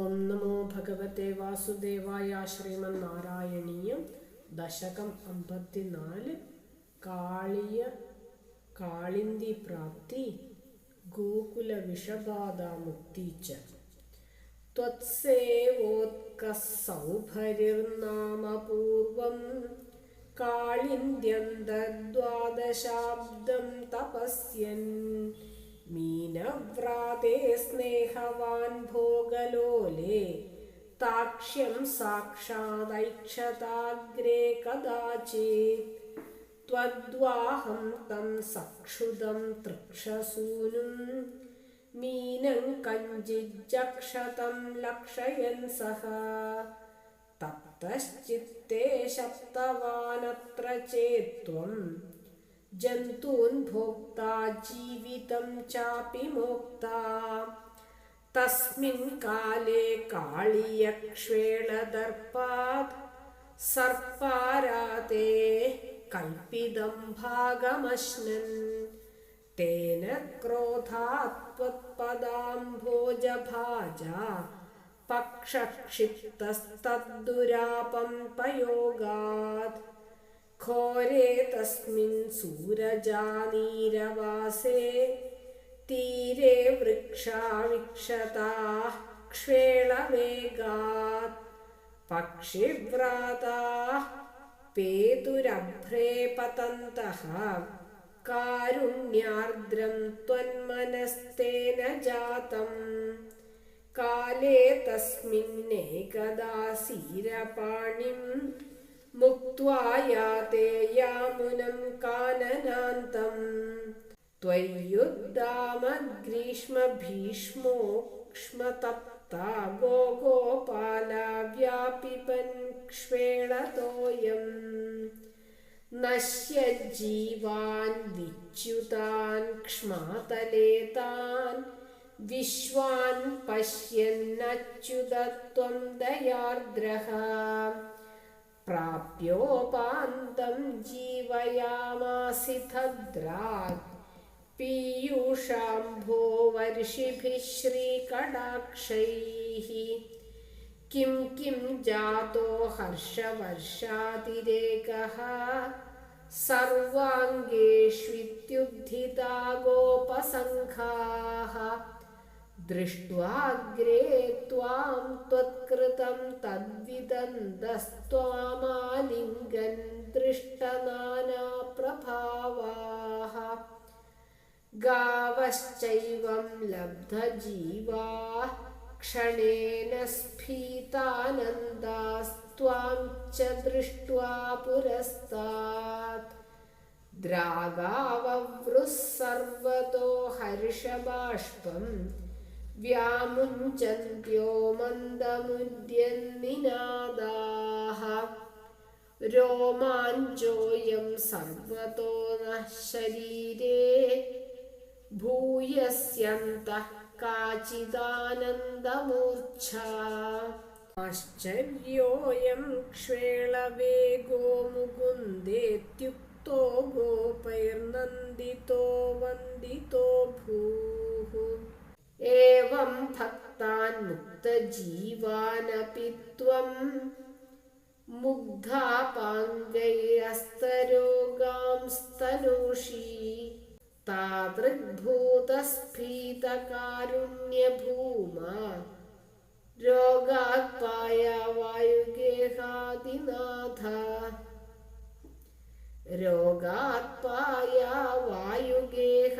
ഓം നമോ ഭഗവത്തെ വാസുദേവായ ശ്രീമന്നാരായണീയം. ദശകം അമ്പത്തിനാല്. കാളിയ കാളിന്തി പ്രാപ്തി. ഗോകുല വിഷബാധാമുക്തിച്ച ത്വത്സേവോത്കസൗഭരിർനാമപൂർവം കാളിന്ദ്യന്തദ്വാദശാബ്ദം തപസ്യൻ. तपस्यन् मीनव्राते स्नेहवान् भोगलोले ताक्ष्यं साक्षादैक्षताग्रे कदाचित् त्वद्वाहं तं सक्षुदं तृक्षसूनुम् मीनं कञ्चिज्जक्षतं लक्षयन् सः तप्तश्चित्ते शप्तवानत्र चेत्त्वं जन्तून् भोक्ता, जीवितं चापि मोक्ता। तस्मिन् काले काळियक्ष्वेळदर्पात् सर्पाराते कल्पितं भागमश्नन्। तेन क्रोधात् त्वत्पदाम्भोजभाजा पक्षक्षिप्तस्तद्दुरापं पयोगात् घोरे तस्मिन् सूरजानीरवासे तीरे वृक्षा विक्षताः क्ष्वेळवेगात् पक्षिव्राताः पेतुरभ्रे पतन्तः कारुण्यार्द्रं त्वन्मनस्तेन जातं काले तस्मिन्नेकदा सीरपाणिं मुक्त्वा याते यामुनं काननान्तम् त्वय्युद्दामग्रीष्मभीष्मोक्ष्मतप्ता गोगोपाला व्यापिपन् क्ष्वेळतोयम् नश्य जीवान् विच्युतान् क्ष्मातले तान् विश्वान् पश्यन्नच्युतत्वं दयार्द्रः प्राप्योपान्तं जीवयामासि तद्रात् पीयूषाम्भो वर्षिभिः श्रीकटाक्षैः। किं किं जातो हर्षवर्षातिरेकः। सर्वाङ्गेष्वित्युद्धिता गोपसङ्घाः। दृष्ट्वाग्रे त्वां त्वत्कृतं तद्विदन्तस्त्वामालिङ्गन् दृष्टनानाप्रभावाः गावश्चैवं लब्धजीवाः क्षणेन स्फीतानन्दास्त्वां च दृष्ट्वा पुरस्तात् द्रागाववृः सर्वतो हर्षबाष्पं വ്യാമുഞ്ചന്ത്യോ മന്ദമുദ്യന്നിനാദാഹ. രോമാഞ്ചോയം സർവതോ ശരീരേ ഭൂയസ്യന്തഃ കാചിദാനന്ദമൂർച്ഛ. ആശ്ചര്യോയം ക്ഷ്വേളവേഗോ മുകുന്ദേത്യുക്തോ ഗോപൈർനന്ദിതോ വന്ദിതോ ഭൂ. एवं भक्तान् मुक्तजीवानपि त्वं मुग्धापाङ्गैरस्तरोगांस्तनूषि तादृग्भूतस्फीतकारुण्यभूमा रोगात्पाया वायुगेहादिनाथ रोगात्पाया वायुगेहाधिवास